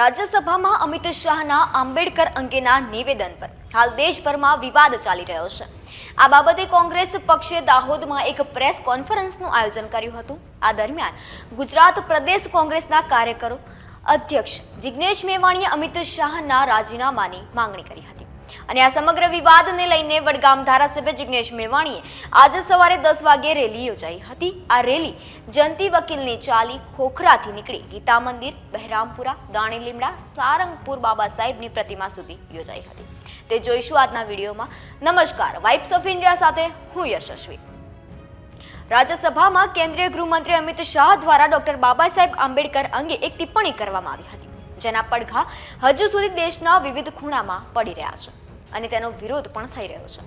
રાજ્યસભામાં અમિત શાહના આંબેડકર અંગેના નિવેદન પર. હાલ દેશભરમાં વિવાદ ચાલી રહ્યો છે. આ બાબતે કોંગ્રેસ પક્ષે દાહોદમાં એક પ્રેસ કોન્ફરન્સનું આયોજન કર્યું હતું. આ દરમિયાન ગુજરાત પ્રદેશ કોંગ્રેસના કાર્યકરો અધ્યક્ષ જિજ્ઞેશ મેવાણીએ અમિત શાહના રાજીનામાની માંગણી કરી હતી. અને આ સમગ્ર વિવાદને લઈને વડગામ ધારાસભ્ય જિગ્નેશ મેવાણીએ આજે સવારે દસ વાગ્યે રેલી યોજાઈ હતી. આ રેલી જંતી વકીલની ચાલી ખોખરાથી નીકળી. ગીતા મંદિર, બહેરામપુરા, દાણી લીમડા, સારંગપુર બાબા સાહેબની પ્રતિમા સુધી યોજાઈ હતી. તે જોઈશું આજના વિડીયોમાં. નમસ્કાર. વાઇબ્સ ઓફ ઇન્ડિયા સાથે હું યશસ્વી. રાજ્યસભામાં કેન્દ્રીય ગૃહમંત્રી અમિત શાહ દ્વારા ડોક્ટર બાબા સાહેબ આંબેડકર અંગે એક ટિપ્પણી કરવામાં આવી હતી, જેના પડઘા હજુ સુધી દેશના વિવિધ ખૂણામાં પડી રહ્યા છે. અને તેનો વિરોધ પણ થઈ રહ્યો છે.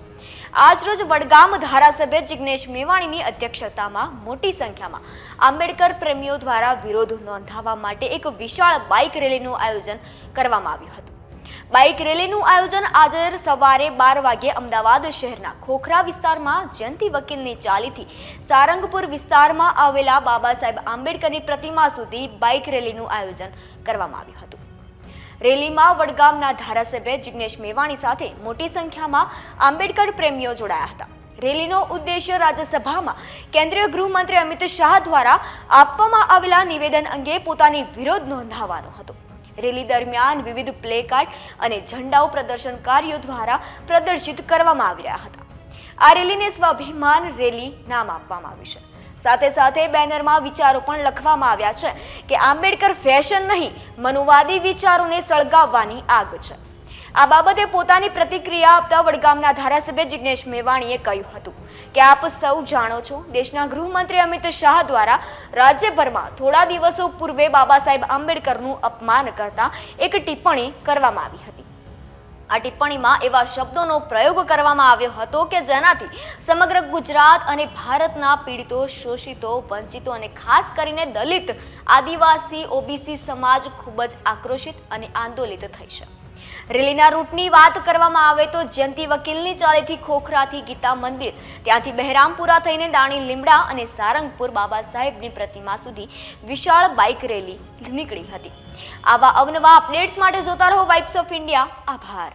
આજરોજ વડગામ ધારાસભ્ય જિગ્નેશ મેવાણીની અધ્યક્ષતામાં મોટી સંખ્યામાં આંબેડકર પ્રેમીઓ દ્વારા વિરોધ નોંધાવવા માટે એક વિશાળ બાઇક રેલીનું આયોજન કરવામાં આવ્યું હતું. બાઇક રેલીનું આયોજન આજે સવારે બાર વાગ્યે અમદાવાદ શહેરના ખોખરા વિસ્તારમાં જયંતિ વકીલની ચાલીથી સારંગપુર વિસ્તારમાં આવેલા બાબા સાહેબ આંબેડકરની પ્રતિમા સુધી બાઇક રેલીનું આયોજન કરવામાં આવ્યું હતું. રેલીમાં વડગામના ધારાસભ્ય જિગ્નેશ મેવાણી સાથે મોટી સંખ્યામાં આંબેડકર પ્રેમીઓ જોડાયા હતા. રેલીનો ઉદ્દેશ્ય રાજ્યસભામાં કેન્દ્રીય ગૃહમંત્રી અમિત શાહ દ્વારા આપવામાં આવેલા નિવેદન અંગે પોતાની વિરોધ નોંધાવવાનો હતો. રેલી દરમિયાન વિવિધ પ્લે કાર્ડ અને ઝંડાઓ પ્રદર્શનકારીઓ દ્વારા પ્રદર્શિત કરવામાં આવી રહ્યા હતા. આ રેલીને સ્વાભિમાન રેલી નામ આપવામાં આવ્યું છે. સાથે સાથે બેનરમાં વિચારો પણ લખવામાં આવ્યા છે કે આંબેડકર ફેશન નહીં, મનુવાદી વિચારોને સળગાવવાની આગ છે. આ બાબતે પોતાની પ્રતિક્રિયા આપતા વડગામના ધારાસભ્ય જિગ્નેશ મેવાણીએ કહ્યું હતું કે આપ સૌ જાણો છો, દેશના ગૃહમંત્રી અમિત શાહ દ્વારા રાજ્યભરમાં થોડા દિવસો પૂર્વે બાબા સાહેબ આંબેડકરનું અપમાન કરતા એક ટિપ્પણી કરવામાં આવી હતી. આ ટિપ્પણીમાં એવા શબ્દોનો પ્રયોગ કરવામાં આવ્યો હતો કે જેનાથી સમગ્ર ગુજરાત અને ભારતના પીડિતો, શોષિતો, વંચિતો અને ખાસ કરીને દલિત આદિવાસી, ઓબીસી સમાજ ખૂબ જ આક્રોશિત અને આંદોલિત થઈ છે. રેલીના રૂટની વાત કરવામાં આવે તો જયંતિ વકીલની ચાલીથી ખોખરાથી ગીતા મંદિર. ત્યાંથી બહેરામપુરા થઈને દાણી લીમડા અને સારંગપુર બાબા સાહેબની પ્રતિમા સુધી વિશાળ બાઇક રેલી નીકળી હતી. આવા અવનવા અપડેટ્સ માટે જોતા રહો વાઇબ્સ ઓફ ઇન્ડિયા આભાર.